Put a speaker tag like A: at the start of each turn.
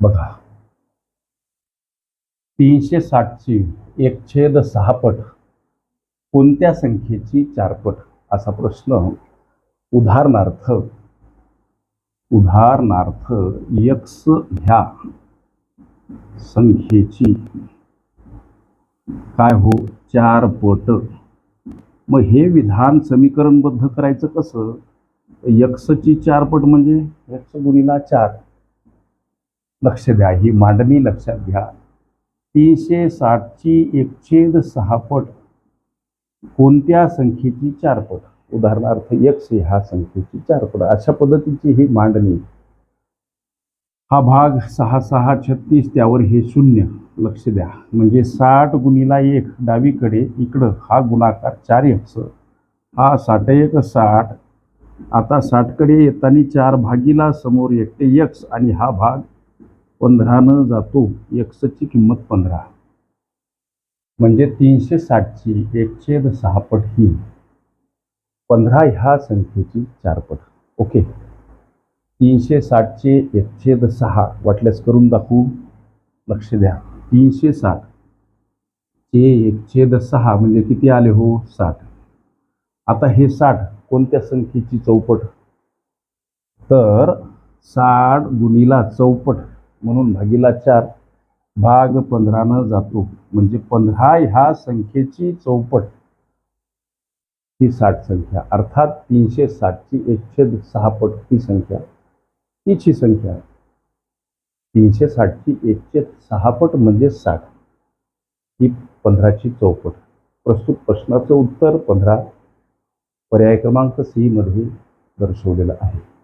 A: बघा. तीनशे साठची एक छेद सहा पट कोणत्या संख्येची चारपट? असा प्रश्न उदाहरणार्थ उदाहरणार्थ यक्स ह्या संख्येची काय हो? चार पट मग हे विधान समीकरणबद्ध करायचं कसं? यक्सची चार पट म्हणजे? यक्ष गुणिला चार. लक्ष द्या ही मांडणी लक्षात घ्या. तीनशे साठची एकछेद सहा सहापट कोणत्या संख्येची चारपट उदाहरणार्थ यक्ष ह्या संख्येची चारपट अशा पद्धतीची ही मांडणी. हा भाग सहा सहा छत्तीस त्यावर हे शून्य. लक्ष द्या. म्हणजे साठ गुणीला एक डावीकडे इकडं हा गुणाकार चार यक्स हा साठ एक साठ. आता साठकडे येताना चार भागीला समोर एकटे यक्स आणि हा भाग पंधरानं जातो एक्सची किंमत पंधरा. म्हणजे तीनशे साठची एकछेद सहा पट ही. पंधरा ह्या संख्येची चारपट. ओके. तीनशे साठचे एकछेद सहा वाटल्यास करून दाखवू. लक्ष द्या. तीनशे साठ चे एकछेद सहा म्हणजे किती आले हो? साठ. आता हे साठ कोणत्या संख्येची चौपट? तर साठ गुणिला चौपट. म्हणून भागीला चार भाग पंधरानं जातो. म्हणजे पंधरा ह्या संख्येची चौपट. ही साठ संख्या. अर्थात तीनशे साठची एकशे सहापट ही संख्या. हीच संख्या. आहे तीनशे साठची एकशे सहापट म्हणजे साठ. ही पंधराची चौपट. प्रस्तुत प्रश्नाचं उत्तर पंधरा. पर्याय क्रमांक सी मध्ये दर्शवलेलं आहे.